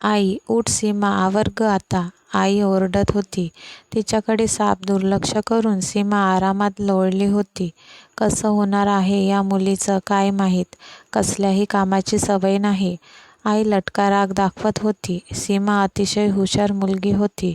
आई उठ सीमा आवर ग आता. आई ओरडत होती. तिच्याकडे साप दुर्लक्ष करून सीमा आरामात लोळली होती. कसं होणार आहे या मुलीचं काय माहीत? कसल्याही कामाची सवय नाही. आई लटका राग दाखवत होती. सीमा अतिशय हुशार मुलगी होती.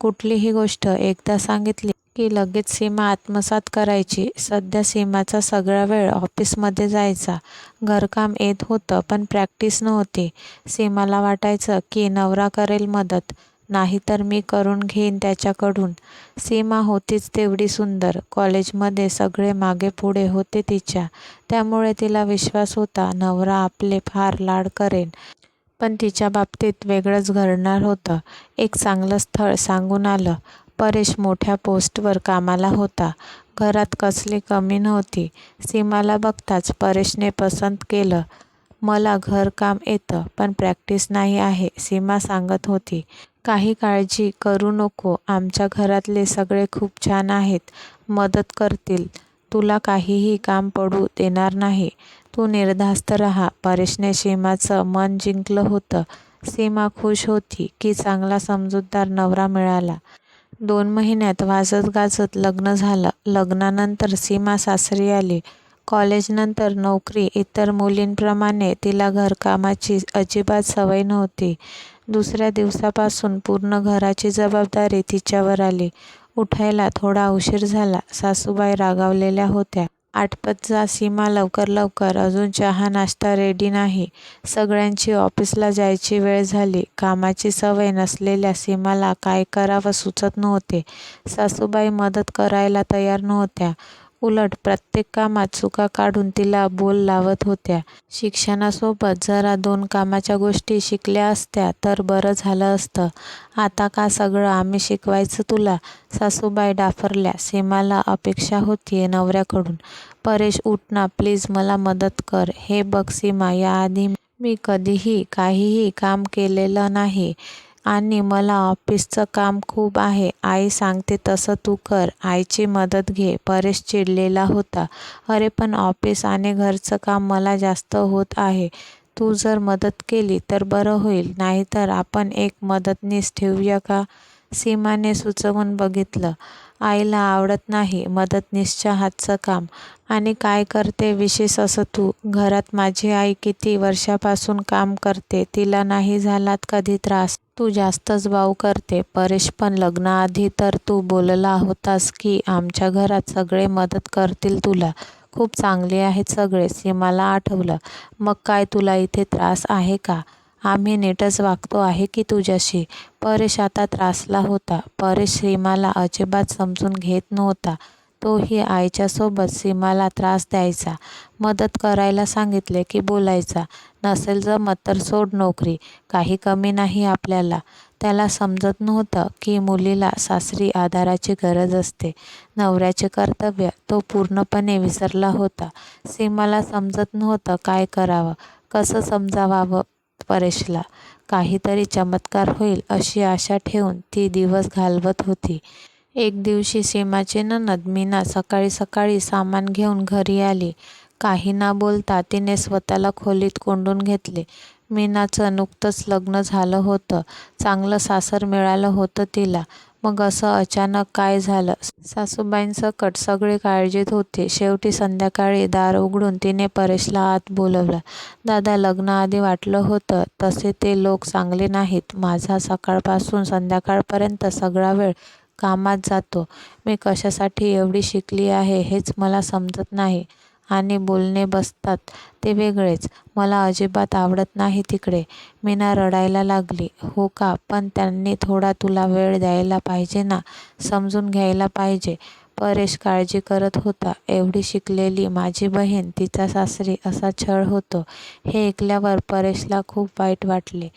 कुठलीही गोष्ट एकदा सांगितली की लगेच सीमा आत्मसात करायची. सध्या सीमाचा सगळा वेळ ऑफिसमध्ये जायचा. घरकाम येत होतं पण प्रॅक्टिस नव्हती. सीमाला वाटायचं की नवरा करेल मदत नाहीतर मी करून घेईन त्याच्याकडून. सीमा होतीच तेवढी सुंदर. कॉलेजमध्ये सगळे मागे पुढे होते तिच्या. त्यामुळे तिला विश्वास होता नवरा आपले फार लाड करेन. पण तिच्या बाबतीत वेगळंच घडणार होतं. एक चांगलं स्थळ सांगून आलं. परेश मोठ्या पोस्टवर कामाला होता. घरात कसली कमी नव्हती. सीमाला बघताच परेशने पसंत केलं मला घरकाम येतं पण प्रॅक्टिस नाही आहे सीमा सांगत होती. काही काळजी करू नको आमच्या घरातले सगळे खूप छान आहेत मदत करतील. तुला काहीही काम पडू देणार नाही. तू निर्धास्त राहा. परेशने सीमाचं मन जिंकलं होतं. सीमा खुश होती की चांगला समजूतदार नवरा मिळाला. दोन महिन्यात वाजत गाजत लग्न झालं. लग्नानंतर सीमा सासरी आली. कॉलेजनंतर नोकरी इतर मुलींप्रमाणे तिला घरकामाची अजिबात सवय नव्हती. दुसऱ्या दिवसापासून पूर्ण घराची जबाबदारी तिच्यावर आली. उठायला थोडा उशीर झाला. सासूबाई रागावलेल्या होत्या. आटपत जा सीमा लवकर लवकर. अजून चहा नाश्ता रेडी नाही. सगळ्यांची ऑफिसला जायची वेळ झाली. कामाची सवय नसलेल्या सीमाला काय करावं सुचत नव्हते. सासूबाई मदत करायला तयार नव्हत्या. उलट प्रत्येक कामात चुका काढून तिला बोल लावत होत्या. शिक्षणासोबत जरा दोन कामाच्या गोष्टी शिकल्या असत्या तर बरं झालं असतं. आता का सगळं आम्ही शिकवायचं तुला? सासूबाई डाफरल्या. सीमाला अपेक्षा होती नवऱ्याकडून. परेश उठ ना प्लीज मला मदत कर. हे बघ सीमा याआधी मी कधीही काहीही काम केलेलं नाही. आणि मला ऑफिसचं काम खूप आहे. आई सांगते तसं तू कर. आईची मदत घे. परेश चिडलेला होता. अरे पण ऑफिस आणि घरचं काम मला जास्त होत आहे. तू जर मदत केली तर बरं होईल. नाहीतर आपण एक मदतनीस ठेवूया का? सीमाने सुचवून बघितलं. आईला आवडत नाही मदतनीसच्या हातचं काम. आणि काय करते विशेष असं तू? घरात माझी आई किती वर्षापासून काम करते? तिला नाही झालात कधी त्रास? तू जास्तच भाऊ करते. परेश पण लग्नाआधी तर तू बोलला होतास की आमच्या घरात सगळे मदत करतील तुला. खूप चांगले आहेत सगळे सीमाला आठवलं. मग काय तुला इथे त्रास आहे का? आम्ही नीटच वागतो आहे की तुझ्याशी? परेश आता त्रासला होता. परेश सीमाला अजिबात समजून घेत नव्हता. तोही आईच्यासोबत सीमाला त्रास द्यायचा. मदत करायला सांगितले की बोलायचा. नसेल जमत तर सोड नोकरी. काही कमी नाही आपल्याला. त्याला समजत नव्हतं की मुलीला सासरी आधाराची गरज असते. नवऱ्याचे कर्तव्य तो पूर्णपणे विसरला होता. सीमाला समजत नव्हतं काय करावं कसं समजावावं परेशला. काहीतरी चमत्कार होईल अशी आशा ठेवून ती दिवस घालवत होती. एक दिवशी सीमाची ननद मीना सकाळी सकाळी सामान घेऊन घरी आली. काही ना बोलता तिने स्वतःला खोलीत कोंडून घेतले. मीनाचं नुकतंच लग्न झालं होतं. चांगलं सासर मिळालं होतं तिला. मग असं अचानक काय झालं? सासूबाईंसकट सगळे काळजीत होते. शेवटी संध्याकाळी दार उघडून तिने परेशला आत बोलवलं. दादा लग्नाआधी वाटलं होतं. तसे ते लोक चांगले नाहीत. माझा सकाळपासून संध्याकाळपर्यंत सगळा वेळ कामात जातो. मी कशासाठी एवढी शिकली आहे हेच मला समजत नाही. आणि बोलणे बसतात ते वेगळेच. मला अजिबात आवडत नाही तिकडे. मीना रडायला लागली. हो का? पण त्यांनी थोडा तुला वेळ द्यायला पाहिजे ना? समजून घ्यायला पाहिजे. परेश काळजी करत होता. एवढी शिकलेली माझी बहीण तिचा सासरी असा छळ होतो. हे ऐकल्यावर परेशला खूप वाईट वाटले.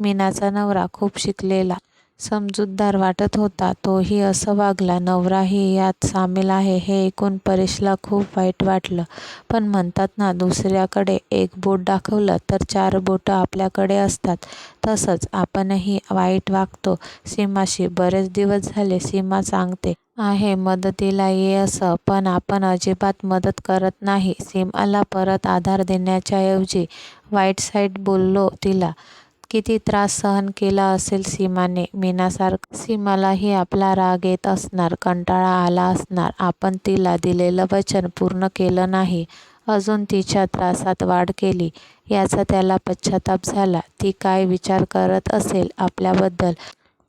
मीनाचा नवरा खूप शिकलेला. समजूतदार वाटत होता. तोही असं वागला नवराही यात सामील आहे हे ऐकून परेशला खूप वाईट वाटलं. पण म्हणतात ना दुसऱ्याकडे एक बोट दाखवलं तर चार बोटं आपल्याकडे असतात. तसंच आपणही वाईट वागतो. सीमाशी बरेच दिवस झाले सीमा सांगते आहे मदतीला ये असं पण आपण अजिबात मदत करत नाही. सीमाला परत आधार देण्याच्या ऐवजी वाईट साईड बोललो तिला. किती त्रास सहन केला असेल सीमाने? मीनासारखं सीमालाही आपला राग येत असणार कंटाळा आला असणार. आपण तिला दिलेलं वचन पूर्ण केलं नाही. अजून तिच्या त्रासात वाढ केली. याचा त्याला पश्चाताप झाला. ती काय विचार करत असेल आपल्याबद्दल?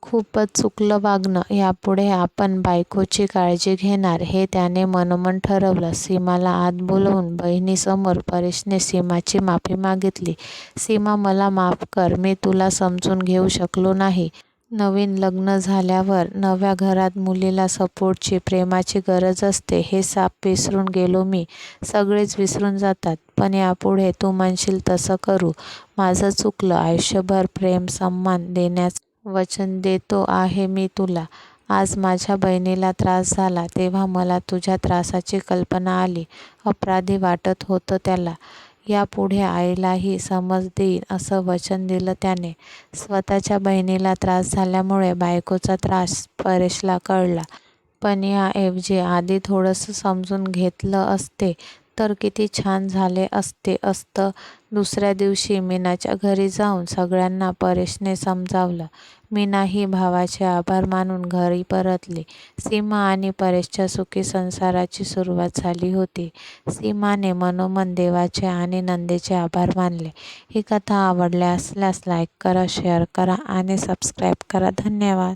खूपच चुकलं वागणं. यापुढे आपण बायकोची काळजी घेणार हे त्याने मनोमन ठरवलं. सीमाला आत बोलवून बहिणीसमोर परेशने सीमाची माफी मागितली. सीमा मला माफ कर मी तुला समजून घेऊ शकलो नाही. नवीन लग्न झाल्यावर नव्या घरात मुलीला सपोर्टची प्रेमाची गरज असते. हे साप विसरून गेलो मी. सगळेच विसरून जातात. पण यापुढे तू म्हणशील तसं करू. माझं चुकलं. आयुष्यभर प्रेम सन्मान देण्याचं वचन देतो आहे मी तुला. आज माझ्या बहिणीला त्रास झाला तेव्हा मला तुझ्या त्रासाची कल्पना आली. अपराधी वाटत होतं त्याला. यापुढे आईलाही समज देईन असं वचन दिलं त्याने. स्वतःच्या बहिणीला त्रास झाल्यामुळे बायकोचा त्रास परेशला कळला. पण याऐवजी आधी थोडंसं समजून घेतलं असते तर किती छान झाले असते असतं. दुसऱ्या दिवशी मीनाच्या घरी जाऊन सगळ्यांना परेशने समजावलं. मीना ही भावाचे आभार मानून घरी परतली. सीमा आणि परेशच्या सुखी संसाराची सुरुवात झाली होती. सीमाने मनोमन देवाचे आणि नंदेचे आभार मानले. ही कथा आवडल्या असल्यास लाईक करा शेअर करा आणि सबस्क्राईब करा. धन्यवाद.